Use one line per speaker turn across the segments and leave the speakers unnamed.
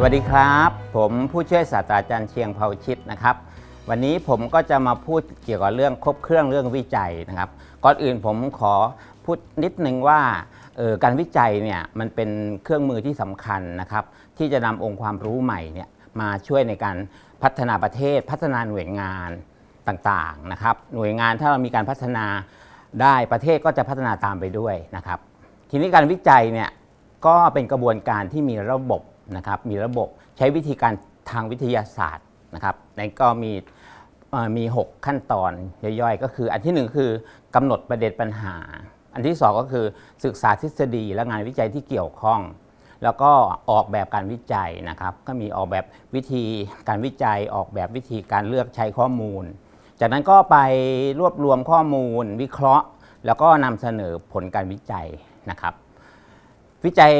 สวัสดีครับ ผมผู้ช่วยศาสตราจารย์เชียงเผาชิดนะครับ วันนี้ผมก็จะมาพูดเกี่ยวกับเรื่องครบเครื่องเรื่องวิจัยนะครับก่อนอื่นผมขอพูดนิดนึงว่าออการวิจัยเนี่ยมันเป็นเครื่องมือที่สำคัญนะครับ ที่จะนำองค์ความรู้ใหม่เนี่ยมาช่วยในการพัฒนาประเทศ พัฒนาหน่วยงานต่างๆนะครับ หน่วยงานถ้าเรามีการพัฒนาได้ประเทศก็จะพัฒนาตามไปด้วยนะครับ ทีนี้การวิจัยเนี่ยก็เป็นกระบวนการที่มีระบบ นะครับมีระบบใช้วิธีการทางวิทยาศาสตร์นะครับในก็มีมี 6 ขั้นตอนย่อยๆ ก็คือ อันที่ 1 คือกำหนดประเด็นปัญหา อันที่ 2 ก็คือศึกษาทฤษฎีและงานวิจัยที่เกี่ยวข้อง แล้วก็ออกแบบการวิจัยนะครับ ก็มีออกแบบวิธีการวิจัยออกแบบวิธีการเลือกใช้ข้อมูล จากนั้นก็ไปรวบรวมข้อมูลวิเคราะห์ แล้วก็นำเสนอผลการวิจัยนะครับ วิจัย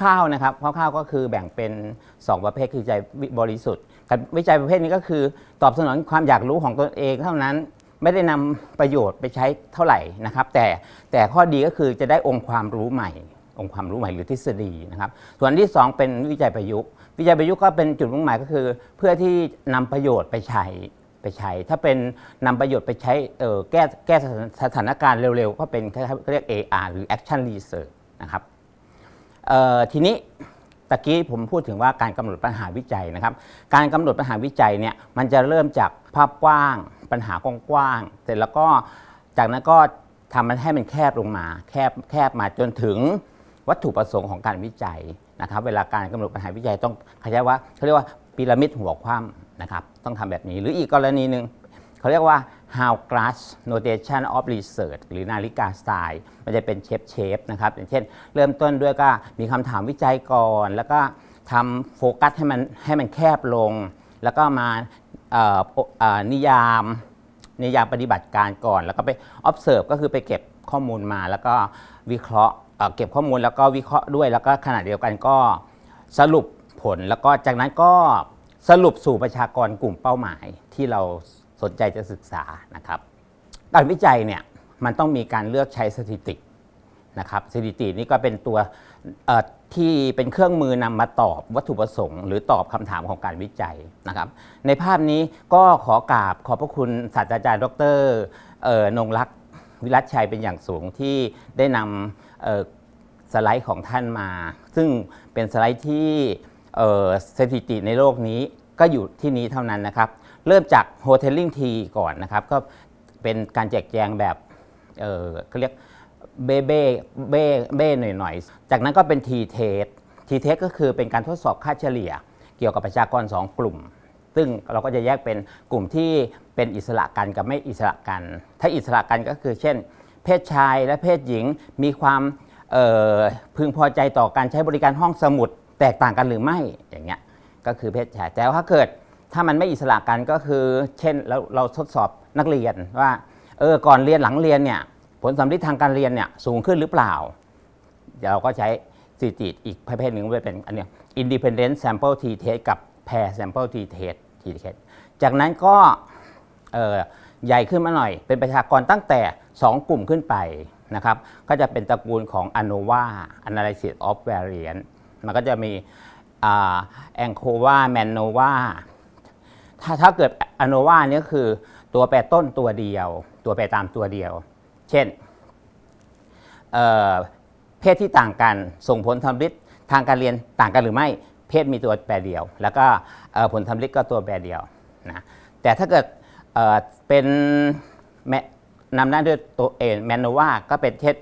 คร่าวๆนะครับคร่าวๆก็คือแบ่งเป็น 2 ประเภทคือวิจัยบริสุทธิ์กับวิจัยประเภทนี้ก็คือ ตอบสนองความอยากรู้ของตนเองเท่านั้นไม่ได้นำประโยชน์ไปใช้เท่าไหร่นะครับ แต่แต่ข้อดีก็คือจะได้องค์ความรู้ใหม่ องค์ความรู้ใหม่หรือทฤษฎีนะครับ ส่วนที่ 2 เป็นวิจัยประยุกต์ วิจัยประยุกต์ก็เป็นจุดมุ่งหมายก็คือ เพื่อที่นำประโยชน์ไปใช้ไปใช้ ถ้าเป็นนำประโยชน์ไปใช้แก้แก้สถานการณ์เร็วๆ ก็เป็นเรียก AR หรือ Action Research นะครับ ทีนี้ตะกี้ผมพูดถึงว่าการกำหนดปัญหาวิจัยนะครับ การกำหนดปัญหาวิจัยเนี่ยมันจะเริ่มจากภาพกว้าง ปัญหากว้างๆเสร็จแล้วก็จากนั้นก็ทำมันให้มันแคบลงมา แคบแคบมาจนถึงวัตถุประสงค์ของการวิจัยนะครับ เวลาการกำหนดปัญหาวิจัยต้องเขาใช้ว่าเขาเรียกว่าพีระมิดหัวคว่ำนะครับ ต้องทำแบบนี้หรืออีกกรณีหนึ่ง เขาเรียกว่า Hourglass Notation of Research หรือนาฬิกาสไตล์ มันจะเป็นเชฟเชฟนะครับ อย่างเช่น เริ่มต้นด้วยก็มีคำถามวิจัยก่อน แล้วก็ทำโฟกัสให้มันให้มันแคบลง แล้วก็มานิยามนิยามปฏิบัติการก่อน แล้วก็ไป observe ก็คือไปเก็บข้อมูลมา แล้วก็วิเคราะห์เก็บข้อมูลแล้วก็วิเคราะห์ด้วย แล้วก็ขณะเดียวกันก็สรุปผลแล้วก็จากนั้นก็สรุปสู่ประชากรกลุ่มเป้าหมายที่เรา สนใจจะศึกษานะครับการวิจัยเนี่ยมันต้องมีการเลือกใช้สถิตินะครับสถิตินี่ก็เป็นตัวที่เป็นเครื่องมือนำมาตอบวัตถุประสงค์ หรือตอบคำถามของการวิจัยนะครับ ในภาพนี้ก็ขอกราบขอบพระคุณศาสตราจารย์ ดรนงรักษ์วิรัตชัยเป็นอย่างสูงที่ได้นำสไลด์ของท่านมา ซึ่งเป็นสไลด์ที่สถิติในโลกนี้ก็อยู่ที่นี้เท่านั้นนะครับ เริ่มจากโฮเทลลิ่งทีก่อนนะครับ ก็เป็นการแจกแจงแบบเออเขาเรียกเบ้เบ้เบ้เบ้หน่อยๆ จากนั้นก็เป็น T test T test ก็คือเป็นการทดสอบค่าเฉลี่ย เกี่ยวกับประชากร 2 กลุ่ม ซึ่งเราก็จะแยกเป็นกลุ่มที่เป็นอิสระกันกับไม่อิสระกัน ถ้าอิสระกันก็คือเช่น เพศชายและเพศหญิงมีความพึงพอใจต่อการใช้บริการห้องสมุดแตกต่างกันหรือไม่อย่างเงี้ยก็คือเพศชายแต่ว่าถ้าเกิด ถ้ามันไม่อิสระกันก็คือ เช่นเราเราทดสอบนักเรียนว่าเออก่อนเรียนหลังเรียนเนี่ยผลสำลิดทางการเรียนเนี่ยสูงขึ้นหรือเปล่า เดี๋ยวเราก็ใช้สถิติอีกประเภทหนึ่งไว้เป็นอันเนี้ย independent sample t test กับ pair sample t test t test จากนั้นก็เออใหญ่ขึ้นมาหน่อย เป็นประชากรตั้งแต่ 2 กลุ่มขึ้นไปนะครับก็จะเป็นตระกูลของ ANOVA analysis of variance มันก็จะมีอ่า ANCOVA MANOVA ถ้าถ้าเกิด ANOVA เนี่ยคือตัวแปรต้นตัวเดียว ตัวแปรตามตัวเดียว เช่นเเพศที่ต่างกันส่งผลทำฤทธิ์ทางการเรียนต่างกันหรือไม่ เพศมีตัวแปรเดียว แล้วก็ผลทำฤทธิ์ก็ตัวแปรเดียวนะแต่ถ้าเกิดเเป็นแมนำหน้าด้วยตัวเองแมนโนวาก็เป็นเช่น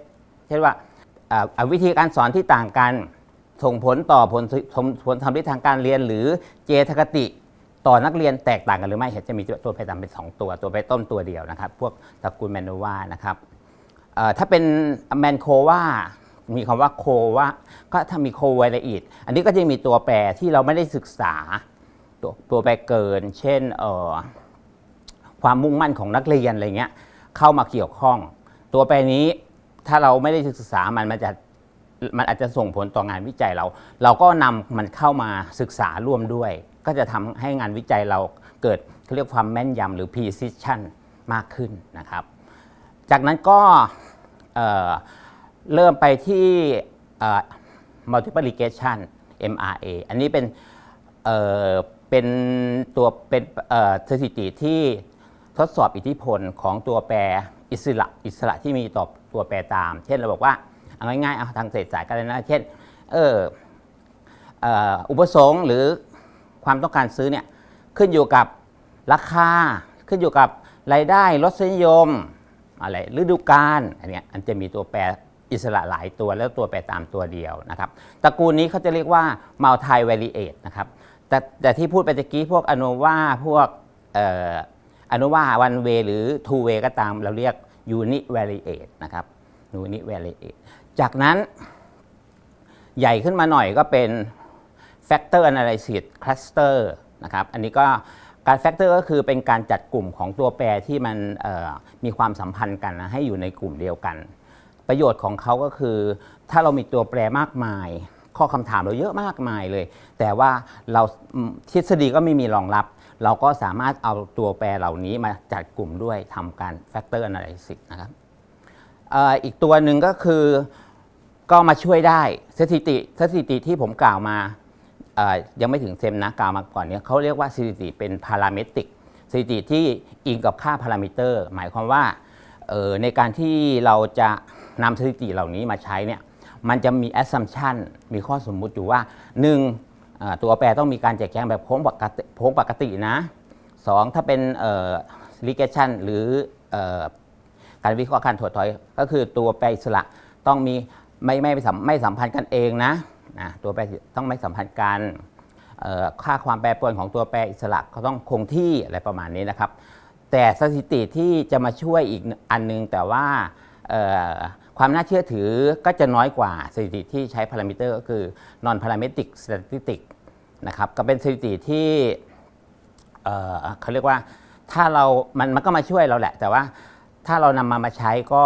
เช่นว่าวิธีการสอนที่ต่างกันส่งผลต่อผลผลทำฤทธิ์ทางการเรียน หรือเจตคติ ต่อนักเรียนแตกต่างกันหรือไม่เห็นจะมีตัวไปตามเป็น 2 ตัว ตัวไปต้นตัวเดียวนะครับ พวกตระกูลแมนโนวานะครับถ้าเป็นแมนโความีคำว่าโควาก็ถ้ามีโคไวละอีดอันนี้ก็จะมีตัวแปรที่เราไม่ได้ศึกษา ตัวตัวแปรเกิน เช่นความมุ่งมั่นของนักเรียนอะไรเงี้ยเข้ามาเกี่ยวข้อง ตัวแปรนี้ถ้าเราไม่ได้ศึกษามันมันจะมันอาจจะส่งผลต่องานวิจัยเรา เราก็นำมันเข้ามาศึกษาร่วมด้วย ก็จะทำให้งานวิจัยเราเกิดเขาเรียกความแม่นยำหรือ precision มากขึ้นนะครับ จากนั้นก็เเริ่มไปที่ multiple regression MRA อันนี้เป็นเเป็นตัวเป็นสถิติที่ทดสอบอิทธิพลของตัวแปรอิสระอิสระที่มีต่อตัวแปรตาม เช่นเราบอกว่าเอาง่ายๆเอาทางเศรษฐศาสตร์ก็ได้นะ เช่นเอออ่ออุปสงค์หรือ ความต้องการซื้อเนี่ยขึ้นอยู่กับราคา ขึ้นอยู่กับรายได้รสนิยมอะไรฤดูกาลอันเนี้ยอันจะมีตัวแปรอิสระหลายตัวแล้วตัวแปรตามตัวเดียวนะครับตระกูลนี้เขาจะเรียกว่า multi variate นะครับแต่แต่ที่พูดไปตะกี้พวกอโนวาพวกอ่ออโนวาวันเวหรือ two way ก็ตามเราเรียก unit variate นะครับ unit variate จากนั้นใหญ่ขึ้นมาหน่อยก็เป็น factor analysis cluster นะครับอันนี้ก็การ factor ก็คือเป็นการจัดกลุ่มของตัวแปรที่มันมีความสัมพันธ์กันนะให้อยู่ในกลุ่มเดียวกัน ประโยชน์ของเขาก็คือ ถ้าเรามีตัวแปรมากมาย ข้อคำถามเราเยอะมากมายเลย แต่ว่าเราทฤษฎีก็ไม่มีรองรับ เราก็สามารถเอาตัวแปรเหล่านี้มาจัดกลุ่มด้วยทำการ factor analysis นะครับอีกตัวหนึ่งก็คือก็มาช่วยได้สถิติสถิติที่ผมกล่าวมา ยังไม่ถึงเซมนะกล่าวมาก่อนเนี้เขาเรียกว่าสถิติเป็นพาราเมตริกสถิติที่อิงกับค่าพารามิเตอร์ หมายความว่าในการที่เราจะนำสถิติเหล่านี้มาใช้เนี่ยมันจะมี assumption มีข้อสมมุติอยู่ว่า 1. อ่าตัวแปรต้องมีการแจกแจงแบบโค้งปกติโค้งปกตินะ 2. ถ้าเป็นเอ่อ regression หรืออการวิเคราะห์การถดถอย ก็คือตัวแปรอิสระต้องมีไม่ไม่ไม่สัมไม่สัมพันธ์กันเองนะ นะตัวแปรต้องไม่สัมพันธ์กันค่าความแปรปรวนของตัวแปรอิสระก็ต้องคงที่อะไรประมาณนี้นะครับ แต่สถิติที่จะมาช่วยอีกอันนึง แต่ว่าความน่าเชื่อถือก็จะน้อยกว่าสถิติที่ใช้พารามิเตอร์ก็คือ non parametric statistic นะครับก็เป็นสถิติที่เอ่อเขาเรียกว่าถ้าเรามันมันก็มาช่วยเราแหละ แต่ว่าถ้าเรานำมามาใช้ก็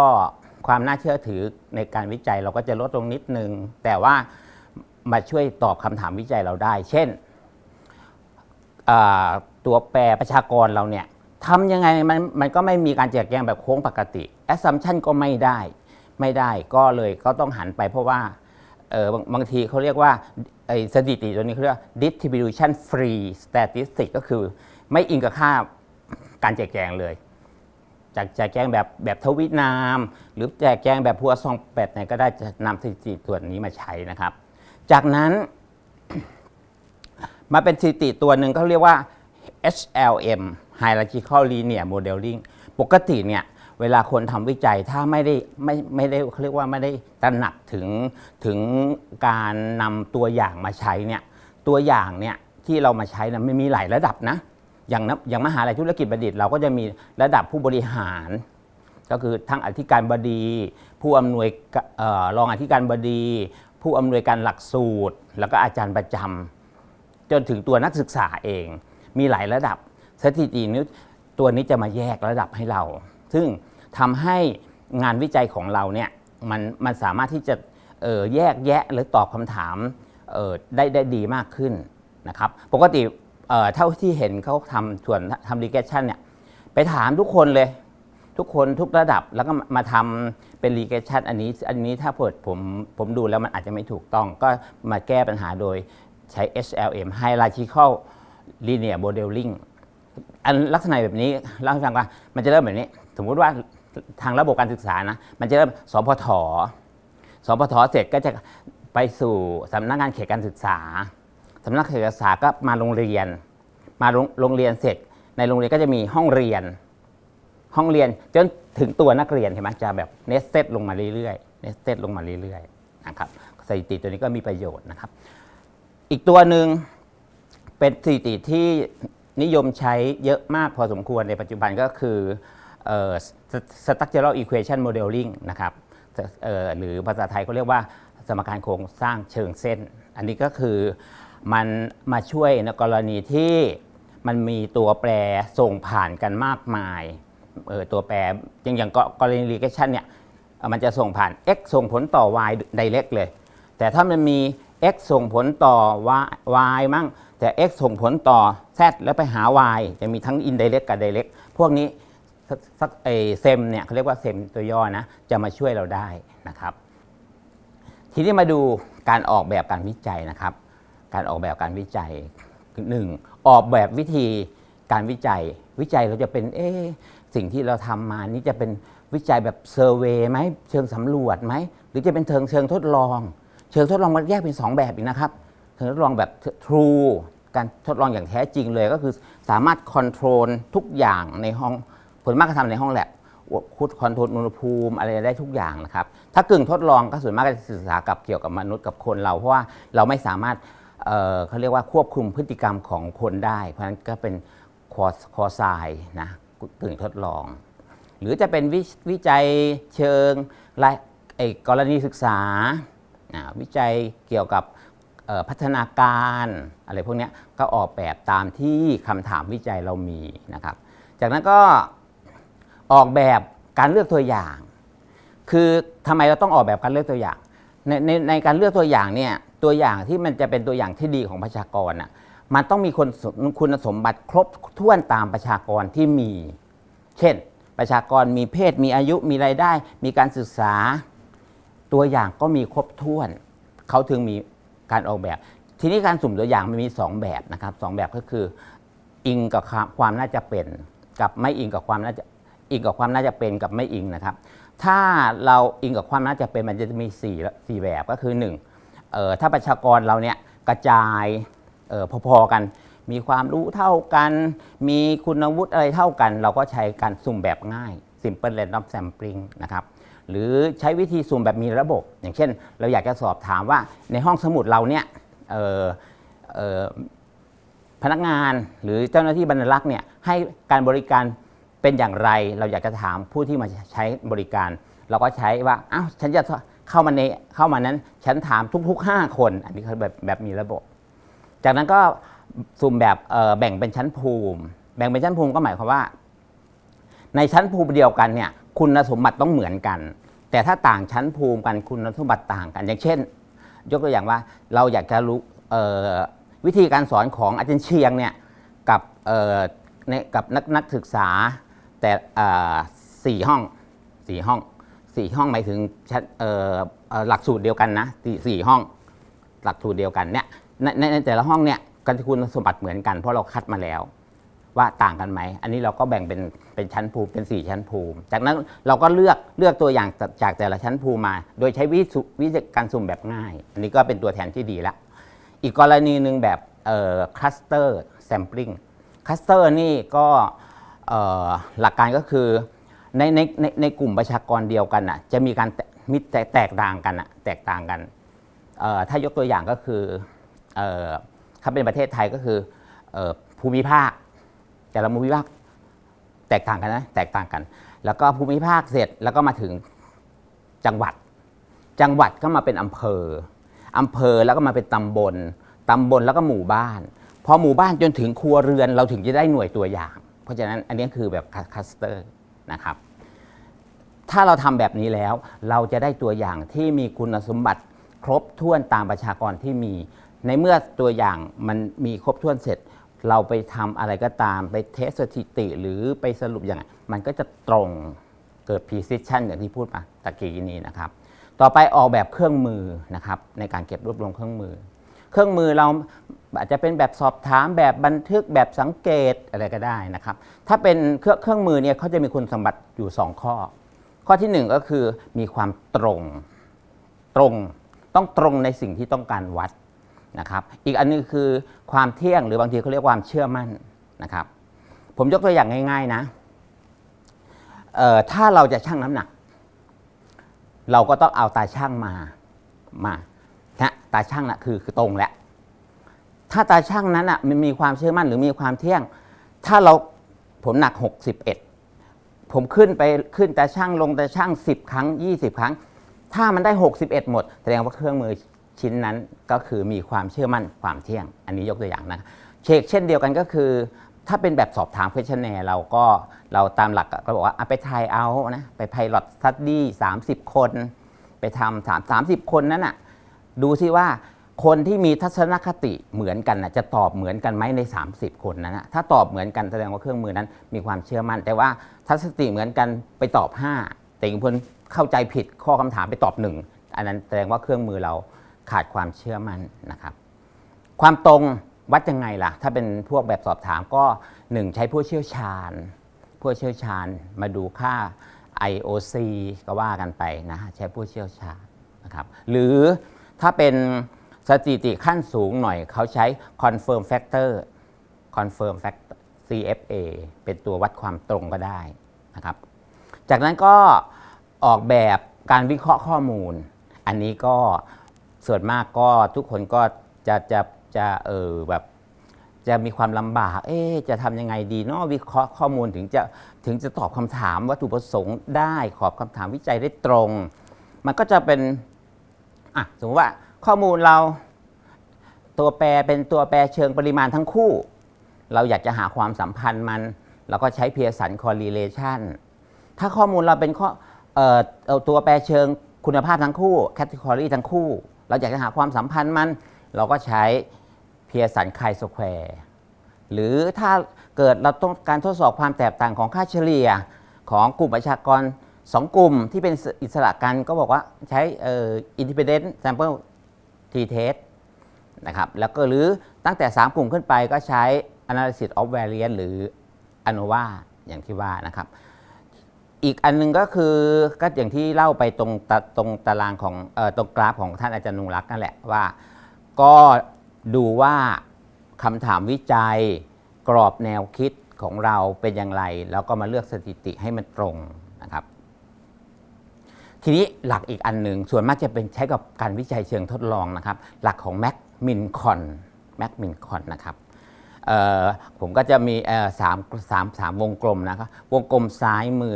ความน่าเชื่อถือในการวิจัยเราก็จะลดลงนิดนึง แต่ว่า มาช่วยตอบคำถามวิจัยเราได้ เช่นตัวแปรประชากรเราเนี่ยทำยังไงมันมันก็ไม่มีการแจกแจงแบบโค้งปกติ assumption ก็ไม่ได้ไม่ได้ก็เลยก็ต้องหันไปเพราะว่าเออบางบางทีเขาเรียกว่าไอ้สถิติตัวนี้เขาเรียกว่า distribution free statistic ก็คือไม่อิงกับค่าการแจกแจงเลยจากแจกแจงแบบแบบทวินาม หรือแจกแจงแบบพัวซองแบบไหนก็ได้จะนำสถิติตัวนี้มาใช้นะครับ จากนั้น มาเป็นสถิติตัวหนึ่งเขาเรียกว่า HLM Hierarchical Linear Modeling ปกติเนี่ยเวลาคนทำวิจัยถ้าไม่ได้ไม่ไม่ได้เขาเรียกว่าไม่ได้ตระหนักถึงถึงการนำตัวอย่างมาใช้เนี่ยตัวอย่างเนี่ยที่เรามาใช้นะไม่มีหลายระดับนะอย่างนะอย่างมหาลัยธุรกิจบัณฑิต เราก็จะมีระดับผู้บริหาร ก็คือทั้งอธิการบดี ผู้อำนวยกเอ่อรองอธิการบดี ผู้อำนวยการหลักสูตร แล้วก็อาจารย์ประจำจนถึงตัวนักศึกษาเอง มีหลายระดับสถิตินี้ตัวนี้จะมาแยกระดับให้เรา ซึ่งทำให้งานวิจัยของเราเนี่ยมันมันสามารถที่จะแยกแยะหรือตอบคำถามได้ได้ดีมากขึ้นนะครับ ปกติเท่าที่เห็นเขาทำส่วนทำรีเกชันเนี่ยไปถามทุกคนเลย ทุกคนทุกระดับแล้วก็มาทำเป็น regression อันนี้ อันนี้ถ้าเปิดผมผมดูแล้วมันอาจจะไม่ถูกต้อง ก็มาแก้ปัญหาโดยใช้ HLM Hierarchical Linear Modeling อันลักษณะแบบนี้เล่าให้ฟังว่ามันจะเริ่มแบบนี้ สมมุติว่าทางระบบการศึกษานะ มันจะเริ่มสพทสพทเสร็จก็จะไปสู่สำนักงานเขตการศึกษาสำนักเขตการศึกษาก็มาโรงเรียน มาโรงโรงเรียนเสร็จ ในโรงเรียนก็จะมีห้องเรียน ห้องเรียนจนถึงตัวนักเรียนเห็นไหมจะแบบเนสเซตลงมาเรื่อยๆเนสเซตลงมาเรื่อยๆนะครับสถิติตัวนี้ก็มีประโยชน์นะครับ อีกตัวหนึ่งเป็นสถิติที่นิยมใช้เยอะมากพอสมควรในปัจจุบันก็คือเอ่อ structural equation modeling นะครับหรือภาษาไทยเขาเรียกว่าสมการโครงสร้างเชิงเส้น อันนี้ก็คือมันมาช่วยในกรณีที่มันมีตัวแปรส่งผ่านกันมากมาย ตัวแปรอย่างอย่างกรณี regression เนี่ยมันจะส่งผ่าน x ส่งผลต่อ y direct เลย แต่ถ้ามันมี x ส่งผลต่อ y, y มั่ง แต่ x ส่งผลต่อ z แล้วไปหา y จะมีทั้ง indirect กับ direct พวกนี้สักสักเอเซมเนี่ยเขาเรียกว่าเซมตัวย่อนะจะมาช่วยเราได้นะครับ ทีนี้มาดูการออกแบบการวิจัยนะครับ การออกแบบการวิจัยหนึ่งออกแบบวิธีการวิจัย วิจัยเราจะเป็นเอ๊ สิ่งที่เราทำมานี้จะเป็นวิจัยแบบเซอร์เวยไหมเชิงสำรวจไหมหรือจะเป็นเชิงเชิงทดลอง เชิงทดลองมันแยกเป็นสองแบบอีกนะครับเชิงทดลองแบบ true การทดลองอย่างแท้จริงเลยก็คือสามารถคอนโทรลทุกอย่างในห้องผลมากก็ทำในห้องแลบคุดคอนโทรลอุณหภูมิอะไรได้ทุกอย่างนะครับ ถ้ากึ่งทดลองก็ส่วนมากก็จะศึกษากับเกี่ยวกับมนุษย์กับคนเรา เพราะว่าเราไม่สามารถเเขาเรียกว่าควบคุมพฤติกรรมของคนได้ เพราะฉะนั้นก็เป็นคอคอไซนะ กึ่งทดลอง หรือจะเป็นววิจัยเชิงไอกรณีศึกษา วิจัยเกี่ยวกับพัฒนาการอะไรพวกนี้ก็ออกแบบตามที่คำถามวิจัยเรามีนะครับ จากนั้นก็ออกแบบการเลือกตัวอย่าง คือทำไมเราต้องออกแบบการเลือกตัวอย่าง ในในในการเลือกตัวอย่างเนี่ยตัวอย่างที่มันจะเป็นตัวอย่างที่ดีของประชากรน่ะ มันต้องมีคนคุณสมบัติครบถ้วนตามประชากรที่มี เช่น ประชากรมีเพศมีอายุมีรายได้ มีการศึกษา ตัวอย่างก็มีครบถ้วน เขาถึงมีการออกแบบ ทีนี้การสุ่มตัวอย่างมันมีสองแบบนะครับสองแบบก็คือ อิงกับความน่าจะเป็น กับไม่อิงกับความน่าจะอิงกับความน่าจะเป็นกับไม่อิงนะครับ ถ้าเราอิงกับความน่าจะเป็นมันจะมี4ี่สี่แบบก็คือ1เอ่อถ้าประชากรเราเนี่ยกระจาย พอๆกัน มีความรู้เท่ากัน มีคุณวุฒิอะไรเท่ากัน เราก็ใช้การสุ่มแบบง่าย simple random sampling นะครับหรือใช้วิธีสุ่มแบบมีระบบ อย่างเช่น เราอยากจะสอบถามว่าในห้องสมุดเราเนี่ยพนักงานหรือเจ้าหน้าที่บรรลักษ์เนี่ยให้การบริการเป็นอย่างไร เราอยากจะถามผู้ที่มาใช้บริการ เราก็ใช้ว่าอ้าวฉันจะเข้ามาในเข้ามานั้น ฉันถามทุก ๆ 5 คน อันนี้คือแบบแบบมีระบบ จากนั้นก็สุ่มแบบแบ่งเป็นชั้นภูมิ แบ่งเป็นชั้นภูมิก็หมายความว่า ในชั้นภูมิเดียวกันเนี่ยคุณสมบัติต้องเหมือนกัน แต่ถ้าต่างชั้นภูมิกันคุณสมบัติต่างกัน อย่างเช่น ยกตัวอย่างว่าเราอยากจะรู้วิธีการสอนของอาจารย์เชียงเนี่ยกับกับนักนักศึกษาแต่สี่ห้องสี่ห้องสี่ห้องหมายถึงหลักสูตรเดียวกันนะสี่ห้อง หลักสูตรเดียวกันเนี่ย ในในในแต่ละห้องเนี่ยกันคุณสมบัติเหมือนกัน เพราะเราคัดมาแล้ว ว่าต่างกันไหม อันนี้เราก็แบ่งเป็นเป็นชั้นภูมิเป็น 4 ชั้นภูมิ จากนั้นเราก็เลือกเลือกตัวอย่างจากแต่ละชั้นภูมิมา โดยใช้วิธีวิธีการสุ่มแบบง่าย อันนี้ก็เป็นตัวแทนที่ดีละอีกกรณีหนึ่งแบบคลัสเตอร์แซมปลิงคลัสเตอร์นี่ก็เอ่อหลักการก็คือในในในในกลุ่มประชากรเดียวกันน่ะจะมีการมีแตกแตกต่างกันน่ะแตกต่างกันเอ่อถ้ายกตัวอย่างก็คือ ถ้าเป็นประเทศไทยก็คือภูมิภาค แต่ละภูมิภาคแตกต่างกันนะแตกต่างกัน แล้วก็ภูมิภาคเสร็จแล้วก็มาถึงจังหวัด จังหวัดก็มาเป็นอำเภออำเภอแล้วก็มาเป็นตำบลตำบลแล้วก็หมู่บ้านพอหมู่บ้านจนถึงครัวเรือนเราถึงจะได้หน่วยตัวอย่าง เพราะฉะนั้นอันนี้คือแบบคัสเตอร์นะครับ ถ้าเราทำแบบนี้แล้วเราจะได้ตัวอย่างที่มีคุณสมบัติครบถ้วนตามประชากรที่มี ในเมื่อตัวอย่างมันมีครบถ้วนเสร็จ เราไปทำอะไรก็ตามไปเทสสถิติหรือไปสรุปอย่างไรมันก็จะตรงเกิด precision อย่างที่พูดมาตะกี้นี้นะครับ ต่อไปออกแบบเครื่องมือนะครับในการเก็บรวบรวมเครื่องมือ เครื่องมือเราอาจจะเป็นแบบสอบถามแบบบันทึกแบบสังเกตอะไรก็ได้นะครับ ถ้าเป็นเครื่องเครื่องมือเนี่ยเขาจะมีคุณสมบัติอยู่ 2 ข้อ ข้อที่ 1 ก็คือมีความตรงตรงต้องตรงในสิ่งที่ต้องการวัด นะครับ อีกอันนึงคือความเที่ยงหรือบางทีเขาเรียกความเชื่อมั่นนะครับ ผมยกตัวอย่างง่าย ๆนะถ้าเราจะชั่งน้ำหนัก เราก็ต้องเอาตาช่างมามานะตาช่างน่ะคือคือตรงแหล้วถ้าตาช่างนั้นอะมันมีความเชื่อมั่นหรือมีความเที่ยง ถ้าเราผมหนัก 61 ผมขึ้นไปขึ้นตาช่างลงตาช่าง 10 ครั้ง 20 ครั้ง ถ้ามันได้ 61 หมด แสดงว่าเครื่องมือ ชิ้นนั้นก็คือมีความเชื่อมั่นความเที่ยง อันนี้ยกตัวอย่างนะเชกเช่นเดียวกันก็คือ ถ้าเป็นแบบสอบถาม questionnaire เราก็เราตามหลักก็บอกว่าอะไปทายเอานะไปไพลอตสตัดดี้30 คน ไปทำสามสามสิบคนนั้นน่ะดูซิว่าคนที่มีทัศนคติเหมือนกันนะจะตอบเหมือนกันไหมใน 30 คนนั้นนะถ้าตอบเหมือนกันแสดงว่าเครื่องมือนั้นมีความเชื่อมั่น แต่ว่าทัศนคติเหมือนกันไปตอบ 5 แต่อีกคนเข้าใจผิดข้อคำถามไปตอบหนึ่งอันนั้นแสดงว่าเครื่องมือเรา ขาดความเชื่อมั่นนะครับ ความตรงวัดยังไงล่ะ ถ้าเป็นพวกแบบสอบถามก็ 1 ใช้ผู้เชี่ยวชาญ ผู้เชี่ยวชาญมาดูค่า IOC ก็ว่ากันไปนะใช้ผู้เชี่ยวชาญนะครับ หรือถ้าเป็นสถิติขั้นสูงหน่อยเขาใช้ confirm factor confirm factor CFA เป็นตัววัดความตรงก็ได้นะครับ จากนั้นก็ออกแบบการวิเคราะห์ข้อมูล อันนี้ก็ ส่วนมากก็ทุกคนก็จะจะจะเออแบบจะมีความลำบาก เอ๊ะจะทำยังไงดีเนาะวิเคราะห์ข้อมูลถึงจะถึงจะตอบคำถามวัตถุประสงค์ได้ขอบคำถามวิจัยได้ตรง มันก็จะเป็นอะสมมติว่าข้อมูลเราตัวแปรเป็นตัวแปรเชิงปริมาณทั้งคู่ เราอยากจะหาความสัมพันธ์มันเราก็ใช้ Pearson correlation ถ้าข้อมูลเราเป็นข้อเอ่อเอาตัวแปรเชิงคุณภาพทั้งคู่ category ทั้งคู่ เราอยากจะหาความสัมพันธ์มัน เราก็ใช้ Pearson chi square หรือถ้าเกิดเราต้องการทดสอบความแตกต่างของค่าเฉลี่ยของกลุ่มประชากร 2 กลุ่มที่เป็นอิสระกันก็บอกว่าใช้เอ่อ independent sample t test นะครับแล้วก็หรือตั้งแต่ 3 กลุ่มขึ้นไปก็ใช้ analysis of variance หรือ ANOVA อย่างที่ว่านะครับ อีกอันหนึงก็คือก็อย่างที่เล่าไปตรงตตรงตารางของออตรงกราฟของท่านอาจารย์นุงรักนั่นแหละว่า ก็ดูว่าคำถามวิจัยกรอบแนวคิดของเราเป็นอย่างไร แล้วก็มาเลือกสถิติให้มันตรงนะครับ ทีนี้หลักอีกอันหนึ่งส่วนมากจะเป็นใช้กับการวิจัยเชิงทดลองนะครับ หลักของแม็กมินคอนแม็กมินคอนนะครับผมก็จะมีสามสามสามวงกลมนะครับ วงกลมซ้ายมือ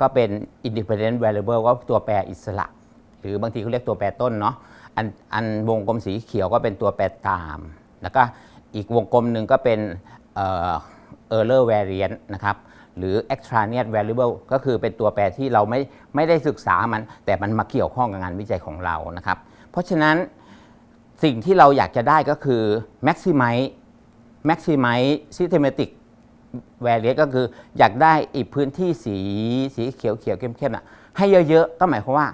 ก็เป็น independent variable ก็ตัวแปรอิสระ หรือบางทีเขาเรียกตัวแปรต้นเนาะอันอันวงกลมสีเขียวก็เป็นตัวแปรตาม แล้วก็อีกวงกลมหนึ่งก็เป็นเอ่อ error variance นะครับหรือ extraneous variable ก็คือเป็นตัวแปรที่เราไม่ไม่ได้ศึกษามัน แต่มันมาเกี่ยวข้องกับงานวิจัยของเรานะครับ เพราะฉะนั้นสิ่งที่เราอยากจะได้ก็คือ maximize maximize systematic variance ก็คืออยากได้อีกพื้นที่สีสีเขียวเขียวเข้มเข้มๆน่ะให้เยอะๆ ก็หมายความว่า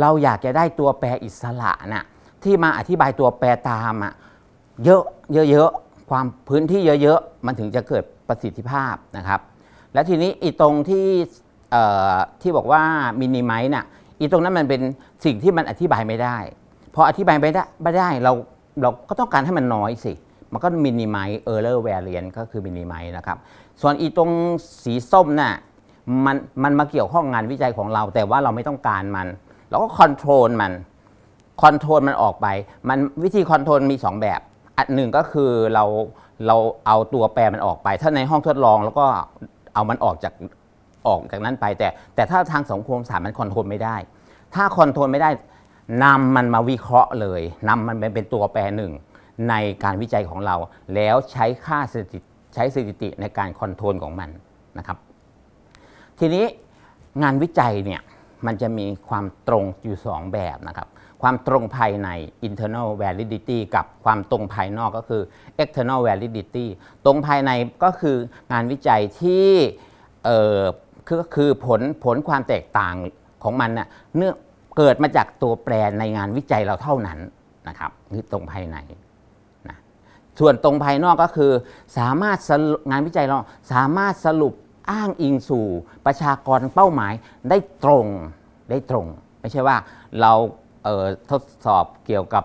เราอยากจะได้ตัวแปรอิสระน่ะที่มาอธิบายตัวแปรตามอะเยอะเยอะๆความพื้นที่เยอะๆ มันถึงจะเกิดประสิทธิภาพนะครับ และทีนี้อีตรงที่เอ่อที่บอกว่ามินิไมซ์น่ะอีตรงนั้นมันเป็นสิ่งที่มันอธิบายไม่ได้พออธิบายไม่ได้ไม่ได้เราเราก็ต้องการให้มันน้อยสิ มันก็มินิมซ์เออร์เลอร์แวเรียนก็คือมินิมซ์นะครับ ส่วนอีตรงสีส้มน่ะมันมันมาเกี่ยวข้องงานวิจัยของเรา แต่ว่าเราไม่ต้องการมัน เราก็คอนโทรลมันคอนโทรลมันออกไป มันวิธีคอนโทรลมี 2 แบบ อันหนึ่งก็คือเราเราเอาตัวแปรมันออกไป ถ้าในห้องทดลองแล้วก็เอามันออกจากออกจากนั้นไป แต่แต่ถ้าทางสังคมศาสตร์มันคอนโทรลไม่ได้ ถ้าคอนโทรลไม่ได้นำมันมาวิเคราะห์เลยนำมันไปเป็นตัวแปรหนึ่ง ในการวิจัยของเรา แล้วใช้ค่าสถิติใช้สถิติในการคอนโทรลของมันนะครับ ทีนี้งานวิจัยเนี่ยมันจะมีความตรงอยู่ 2 แบบนะครับ ความตรงภายใน internal validity กับความตรงภายนอกก็คือ external validity ตรงภายในก็คืองานวิจัยที่เออคือคือผลผลความแตกต่างของมันน่ะเนื่องเกิดมาจากตัวแปรในงานวิจัยเราเท่านั้นนะครับนี่ตรงภายใน ส่วนตรงภายนอกก็คือ สามารถงานวิจัยเราสามารถสรุปอ้างอิงสู่ประชากรเป้าหมายได้ตรงได้ตรง ไม่ใช่ว่าเราเทดสอบเกี่ยวกับ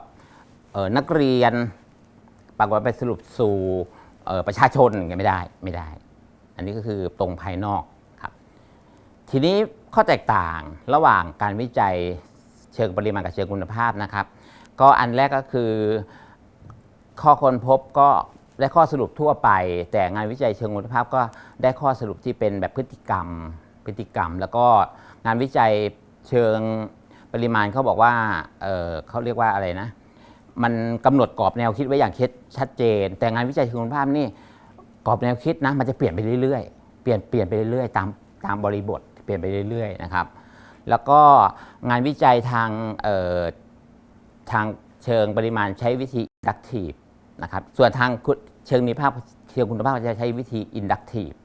นักเรียนปรากฏว่าไปสรุปสู่ประชาชนอย่างไม่ได้ไม่ได้ อันนี้ก็คือตรงภายนอกครับ ทีนี้ข้อแตกต่างระหว่างการวิจัยเชิงปริมาณกับเชิงคุณภาพนะครับ ก็อันแรกก็คือ ข้อค้นพบก็ได้ข้อสรุปทั่วไป แต่งานวิจัยเชิงคุณภาพก็ได้ข้อสรุปที่เป็นแบบพฤติกรรม พฤติกรรม แล้วก็งานวิจัยเชิงปริมาณเขาบอกว่าเเขาเรียกว่าอะไรนะ มันกำหนดกรอบแนวคิดไว้อย่างชัดเจน แต่งานวิจัยเชิงคุณภาพนี่กรอบแนวคิดนะมันจะเปลี่ยนไปเรื่อยๆ เปลี่ยนเปลี่ยนไปเรื่อยๆ ตามตามบริบทเปลี่ยนไปเรื่อยๆนะครับ แล้วก็งานวิจัยทางทางเชิงปริมาณใช้วิธี inductive นะครับ ส่วนทางเชิงมีภาพเชิงคุณภาพจะใช้วิธี inductive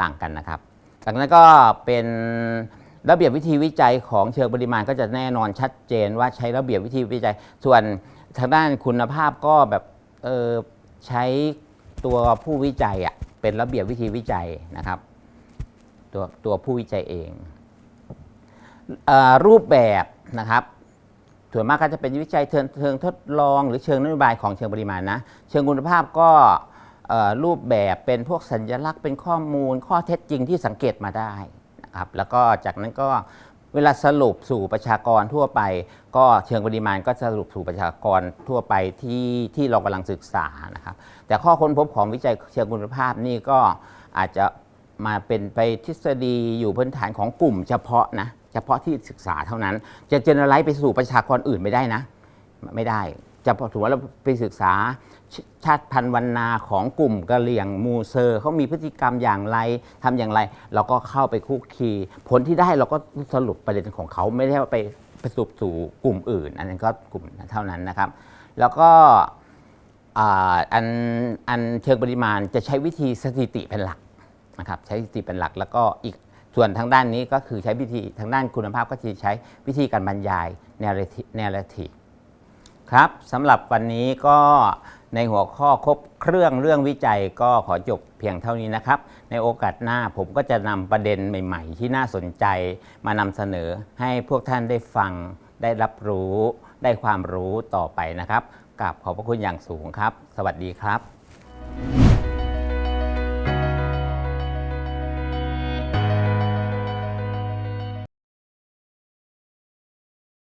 ต่างกันนะครับ จากนั้นก็เป็นระเบียบวิธีวิจัยของเชิงปริมาณก็จะแน่นอนชัดเจนว่าใช้ระเบียบวิธีวิจัย ส่วนทางด้านคุณภาพก็แบบเออใช้ตัวผู้วิจัยอะเป็นระเบียบวิธีวิจัยนะครับ ตัวตัวผู้วิจัยเองเออรูปแบบนะครับ ส่วนมากก็จะเป็นวิจัยเชิงทดลอง หรือเชิงนโยบายของเชิงปริมาณนะ เชิงคุณภาพก็รูปแบบเป็นพวกสัญลักษณ์เป็นข้อมูล ข้อเท็จจริงที่สังเกตมาได้นะครับแล้วก็จากนั้นก็เวลาสรุปสู่ประชากรทั่วไป ก็เชิงปริมาณก็สรุปสู่ประชากรทั่วไปที่ที่เรากำลังศึกษานะครับแต่ข้อค้นพบของวิจัยเชิงคุณภาพนี่ก็อาจจะมาเป็นไปทฤษฎีอยู่พื้นฐานของกลุ่มเฉพาะนะ เฉพาะที่ศึกษาเท่านั้น จะเจเนอไรซ์ไปสู่ประชากรอื่นไม่ได้นะ ไม่ได้ จะพอถือว่าเราไปศึกษาชาติพันธุ์วรรณาของกลุ่มกะเหรี่ยงมูเซอร์เขามีพฤติกรรมอย่างไรทำอย่างไร เราก็เข้าไปคุกคีผลที่ได้เราก็สรุปประเด็นของเขาไม่ได้ว่าไปไปสุบสู่กลุ่มอื่น อันนั้นก็กลุ่มเท่านั้นนะครับ แล้วก็อ,อันอันเชิงปริมาณจะใช้วิธีสถิติเป็นหลักนะครับใช้สถิติเป็นหลัก แล้วก็อีก ส่วนทางด้านนี้ก็คือใช้วิธีทางด้านคุณภาพก็จะใช้วิธีการบรรยาย narrative narrative ครับสำหรับวันนี้ก็ในหัวข้อครบเครื่องเรื่องวิจัยก็ขอจบเพียงเท่านี้นะครับ ในโอกาสหน้าผมก็จะนำประเด็นใหม่ ๆ ที่น่าสนใจมานำเสนอให้พวกท่านได้ฟังได้รับรู้ได้ความรู้ต่อไปนะครับกราบขอบพระคุณอย่างสูงครับ สวัสดีครับ